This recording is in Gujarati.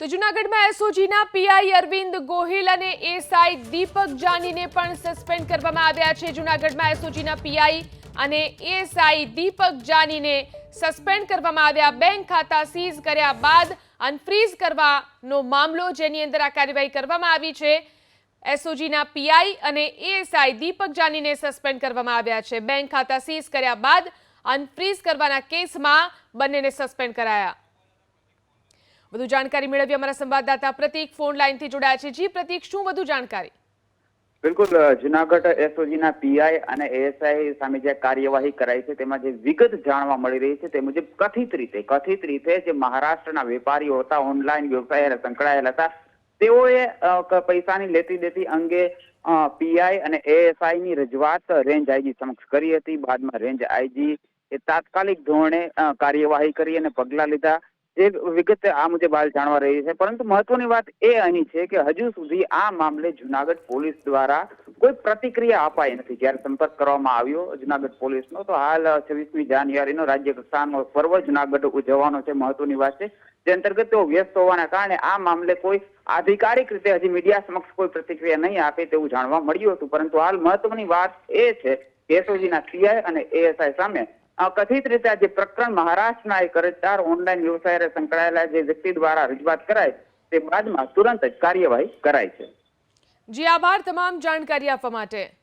તો જુનાગઢમાં એસઓજીના પીઆઈ અરવિંદ ગોહિલ અને એસઆઈ દીપક જાનીને પણ સસ્પેન્ડ કરવામાં આવ્યા છે. જુનાગઢમાં એસઓજીના પીઆઈ અને એસઆઈ દીપક જાનીને સસ્પેન્ડ કરવામાં આવ્યા. બેંક ખાતા સીઝ કર્યા બાદ અનફ્રીઝ કરવાનો મામલો જેની અંદર આ કાર્યવાહી કરવામાં આવી છે. એસઓજીના પીઆઈ અને એએસઆઈ દીપક જાનીને સસ્પેન્ડ કરવામાં આવ્યા છે. બેંક ખાતા સીઝ કર્યા બાદ અનફ્રીઝ કરવાના કેસમાં બંનેને સસ્પેન્ડ કરાયા. વધુ જાણકારી મેળવી અમારા સંવાદદાતા પ્રતિક ફોન લાઈનથી જોડાયા છે. જી પ્રતિક, શું વધુ જાણકારી? બિલકુલ જુનાગઢ જુનાગઢ એસઓજીના પીઆઈ અને એએસઆઈ સામે જે કાર્યવાહી કરાઈ છે, તેમાં જે વિગત જાણવા મળી રહી છે, તે મુજબ કથિત રીતે કથિત રીતે જે મહારાષ્ટ્રના વેપારીઓ હતા, ઓનલાઈન વ્યવસાય સંકળાયેલા હતા, તેઓએ પૈસાની લેતી દેતી અંગે પીઆઈ અને એએસઆઈ ની રજૂઆત રેન્જ આઈજી સમક્ષ કરી હતી. બાદમાં રેન્જ આઈજી એ તાત્કાલિક ધોરણે કાર્યવાહી કરી અને પગલા લીધા. જે વિગત આ મુજબ હાલ જાણવા રહી છે. પરંતુ મહત્વની વાત એ અહીં છે કે હજુ સુધી આ મામલે જુનાગઢ પોલીસ દ્વારા કોઈ પ્રતિક્રિયા અપાઈ નથી. જ્યારે સંપર્ક કરવામાં આવ્યો જુનાગઢ પોલીસનો, તો હાલ છવ્વીસમી જાન્યુઆરીનો રાજ્ય કક્ષાનો પર્વ જુનાગઢ ઉજવવાનો છે મહત્વની વાત છે. જે અંતર્ગત તેઓ વ્યસ્ત હોવાના કારણે આ મામલે કોઈ આધિકારિક રીતે હજી મીડિયા સમક્ષ કોઈ પ્રતિક્રિયા નહીં આપે તેવું જાણવા મળ્યું હતું. પરંતુ હાલ મહત્વની વાત એ છે કે એસઓજીના સીઆઈ અને એએસઆઈ સામે કથિત રીતે આ જે પ્રકરણ મહારાષ્ટ્રના એક અરજદાર ઓનલાઈન વ્યવસાય સંકળાયેલા જે વ્યક્તિ દ્વારા રજૂઆત કરાય તે બાદમાં તુરંત જ કાર્યવાહી કરાય છે. જી આભાર તમામ જાણકારી આપવા માટે.